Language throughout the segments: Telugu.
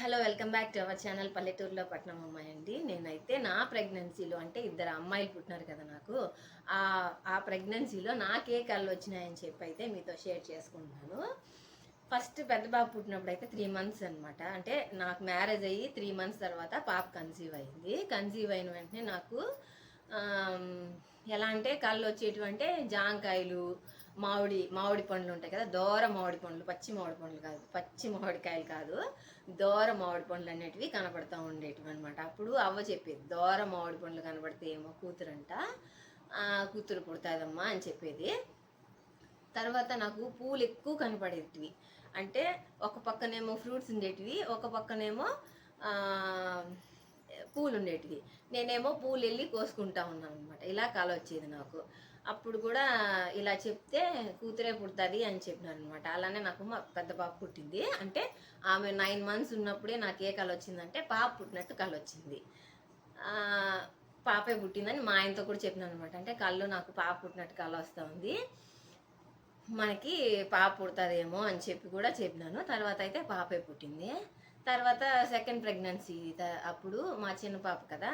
Hello welcome back to our channel పల్లెటూరులో పట్నం అమ్మాయి అండి. నేనైతే నా ప్రెగ్నెన్సీలో అంటే ఇద్దరు అమ్మాయిలు పుట్టినారు కదా నాకు. ఆ ఆ ప్రెగ్నెన్సీలో నాకే కళ్ళు వచ్చినాయని చెప్పి అయితే మీతో షేర్ చేసుకుంటున్నాను. ఫస్ట్ పెద్ద బాబు పుట్టినప్పుడు అయితే త్రీ మంత్స్ అనమాట అంటే నాకు మ్యారేజ్ అయ్యి త్రీ మంత్స్ తర్వాత పాప కన్సీవ్ అయింది. కన్సీవ్ అయిన వెంటనే నాకు ఎలా అంటే కళ్ళు వచ్చేటువంటి జాంకాయలు మామిడి మామిడి పండ్లు ఉంటాయి కదా దోర మామిడి పండ్లు పచ్చి మామిడి పండ్లు కాదు పచ్చి మామిడికాయలు కాదు దోర మామిడి పండ్లు అనేటివి కనపడతా ఉండేటివి అనమాట అప్పుడు అవ్వ చెప్పేది దోర మామిడి పండ్లు కనపడితే ఏమో కూతురంట కూతురు పుడతాదమ్మా అని చెప్పేది. తర్వాత నాకు పూలు ఎక్కువ కనపడేటివి. అంటే ఒక పక్కనేమో ఫ్రూట్స్ ఉండేటివి ఒక పక్కనేమో పూలు ఉండేటివి. నేనేమో పూలు వెళ్ళి కోసుకుంటా ఉన్నాను అనమాట ఇలా కళ వచ్చేది నాకు. అప్పుడు కూడా ఇలా చెప్తే కూతురే పుడుతుంది అని చెప్పినాను అనమాట అలానే నాకు మా పెద్ద పాప పుట్టింది. అంటే ఆమె నైన్ మంత్స్ ఉన్నప్పుడే నాకు ఏ కళ వచ్చిందంటే పాప పుట్టినట్టు కళ వచ్చింది. పాపే పుట్టిందని మా ఆయనతో కూడా చెప్పినాను అనమాట అంటే కళ్ళు నాకు పాప పుట్టినట్టు కళ వస్తూ ఉంది మనకి పాప పుడతాదేమో అని చెప్పి కూడా చెప్పినాను. తర్వాత అయితే పాపే పుట్టింది. తర్వాత సెకండ్ ప్రెగ్నెన్సీ అప్పుడు మా చిన్న పాప కదా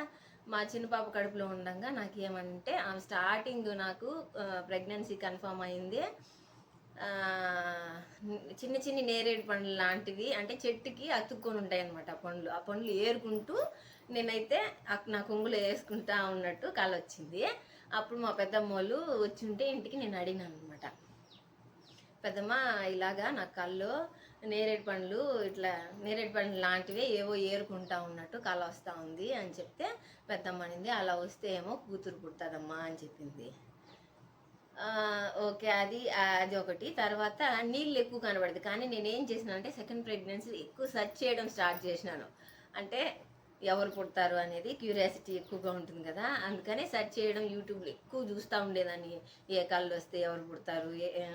మా చిన్న పాప కడుపులో ఉండగా నాకు ఏమంటే ఆమె స్టార్టింగ్ నాకు ప్రెగ్నెన్సీ కన్ఫర్మ్ అయింది. చిన్న చిన్న నేరేడు పండ్లు లాంటివి అంటే చెట్టుకి అతుక్కొని ఉంటాయి అనమాట ఆ పండ్లు. ఆ పండ్లు ఏరుకుంటూ నేనైతే నా కొంగులో వేసుకుంటా ఉన్నట్టు కళ వచ్చింది అప్పుడు మా పెద్దమ్మ వాళ్ళు వచ్చి ఉంటే ఇంటికి నేను అడిగినాను అనమాట పెద్దమ్మ ఇలాగా నా కళ్ళు నేరేడు పండ్లు ఇట్లా నేరేడు పండ్లు లాంటివే ఏవో ఏరుకుంటా ఉన్నట్టు కళ వస్తూ ఉంది అని చెప్తే పెద్దమ్మ అనింది అలా వస్తే ఏమో కూతురు పుడుతుందమ్మా అని చెప్పింది. ఓకే అది అది ఒకటి. తర్వాత నీళ్ళు ఎక్కువ కనబడదు. కానీ నేను ఏం చేసినా అంటే సెకండ్ ప్రెగ్నెన్సీ ఎక్కువ సర్చ్ చేయడం స్టార్ట్ చేసినాను. అంటే ఎవరు పుడతారు అనేది క్యూరియాసిటీ ఎక్కువగా ఉంటుంది కదా. అందుకనే సెర్చ్ చేయడం యూట్యూబ్లో ఎక్కువ చూస్తూ ఉండేదాన్ని. ఏ కళ్ళు వస్తే ఎవరు పుడతారు? ఏ-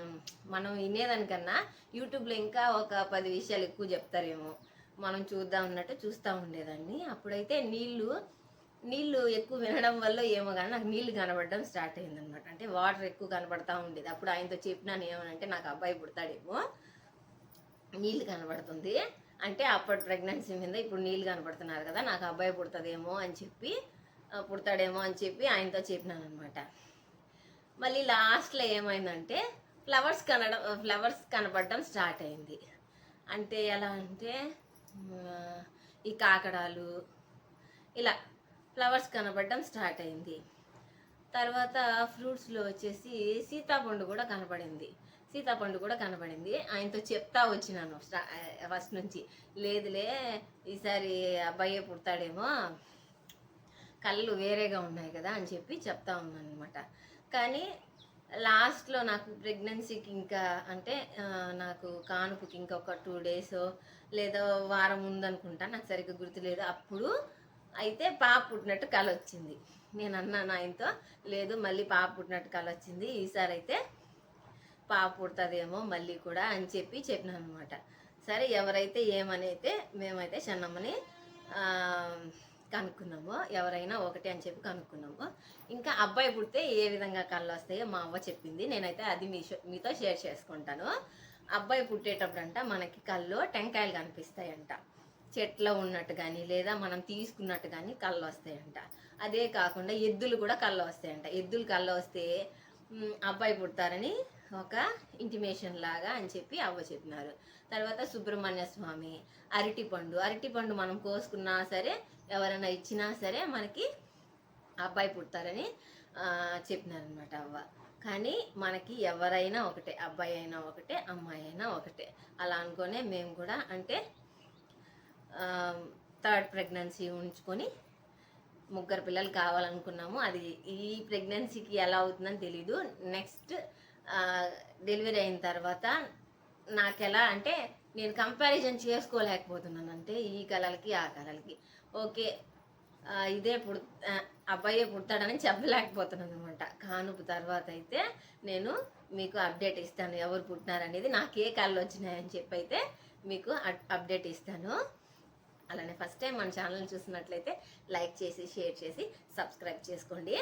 మనం వినేదానికన్నా యూట్యూబ్లో ఇంకా ఒక పది విషయాలు ఎక్కువ చెప్తారేమో. మనం చూద్దాం అన్నట్టు చూస్తూ ఉండేదాన్ని. అప్పుడైతే నీళ్ళు నీళ్ళు ఎక్కువ వినడం వల్ల ఏమో కానీ నాకు నీళ్ళు కనబడడం స్టార్ట్ అయిందనమాట అంటే వాటర్ ఎక్కువ కనబడతా ఉండేది. అప్పుడు ఆయనతో చెప్పినాను ఏమనంటే నాకు అబ్బాయి పుడతాడేమో. నీళ్ళు కనబడుతుంది. అంటే అప్పటి ప్రెగ్నెన్సీ మీద ఇప్పుడు నీళ్ళు కనపడుతున్నారు కదా నాకు అబ్బాయి పుడుతుందేమో అని చెప్పి పుడతాడేమో అని చెప్పి ఆయనతో చెప్పినాను అనమాట మళ్ళీ లాస్ట్లో ఏమైందంటే ఫ్లవర్స్ కనడం ఫ్లవర్స్ కనపడడం స్టార్ట్ అయింది. అంటే ఎలా అంటే ఈ కాకడాలు ఇలా ఫ్లవర్స్ కనపడడం స్టార్ట్ అయింది. తర్వాత ఫ్రూట్స్లో వచ్చేసి సీతాపండు కూడా కనపడింది. సీతాపండు కూడా కనబడింది. ఆయనతో చెప్తా వచ్చినాను స్టా- ఫస్ట్ నుంచి. లేదులే ఈసారి అబ్బాయే పుడతాడేమో కళ్ళు వేరేగా ఉన్నాయి కదా అని చెప్పి చెప్తా ఉన్నాను అనమాట కానీ లాస్ట్లో నాకు ప్రెగ్నెన్సీకి ఇంకా అంటే నాకు కానుపుకి ఇంకా ఒక టూ డేస్ లేదో వారం ఉందనుకుంటా నాకు సరిగ్గా గుర్తులేదు. అప్పుడు అయితే పాప పుట్టినట్టు కళ వచ్చింది. నేను అన్నాను ఆయనతో లేదు మళ్ళీ పాప పుట్టినట్టు కళ వచ్చింది. ఈసారి అయితే పాప పుడుతుందేమో మళ్ళీ కూడా అని చెప్పి చెప్పినాను అనమాట సరే ఎవరైతే ఏమనైతే మేమైతే చెన్నమ్మని కనుక్కున్నాము ఎవరైనా ఒకటి అని చెప్పి కనుక్కున్నాము ఇంకా అబ్బాయి పుడితే ఏ విధంగా కళ్ళు వస్తాయో మా అవ్వ చెప్పింది. నేనైతే అది మీ మీతో షేర్ చేసుకుంటాను. అబ్బాయి పుట్టేటప్పుడంట మనకి కళ్ళు టెంకాయలు కనిపిస్తాయంట. చెట్లో ఉన్నట్టు కానీ లేదా మనం తీసుకున్నట్టు కానీ కళ్ళు వస్తాయంట. అదే కాకుండా ఎద్దులు కూడా కళ్ళు వస్తాయంట. ఎద్దులు కళ్ళు వస్తే అబ్బాయి పుడతారని ఒక ఇంటిమేషన్ లాగా అని చెప్పి అవ్వ చెప్పినారు. తర్వాత సుబ్రహ్మణ్య స్వామి అరటిపండు అరటిపండు మనం కోసుకున్నా సరే ఎవరైనా ఇచ్చినా సరే మనకి అబ్బాయి పుడతారని చెప్పినారనమాట అవ్వ. కానీ మనకి ఎవరైనా ఒకటే అబ్బాయి అయినా ఒకటే అమ్మాయి అయినా ఒకటే. అలా అనుకునే మేము కూడా అంటే థర్డ్ ప్రెగ్నెన్సీ ఉంచుకొని ముగ్గురు పిల్లలు కావాలనుకున్నాము. అది ఈ ప్రెగ్నెన్సీకి ఎలా అవుతుందని తెలీదు. నెక్స్ట్ డెలివరీ అయిన తర్వాత నాకు ఎలా అంటే నేను కంపారిజన్ చేసుకోలేకపోతున్నాను అంటే ఈ కళలకి ఆ కళలకి. ఓకే ఇదే పుడు ఆ, అబ్బాయే పుడతాడని చెప్పలేకపోతున్నాను అనమాట కానుపు తర్వాత అయితే నేను మీకు అప్డేట్ ఇస్తాను ఎవరు పుట్టినారనేది నాకు ఏ కళ్ళు వచ్చినాయని చెప్పి అయితే మీకు అప్- అప్డేట్ ఇస్తాను. అలానే ఫస్ట్ టైం మన ఛానల్ చూసినట్లయితే లైక్ చేసి షేర్ చేసి సబ్స్క్రైబ్ చేసుకోండి.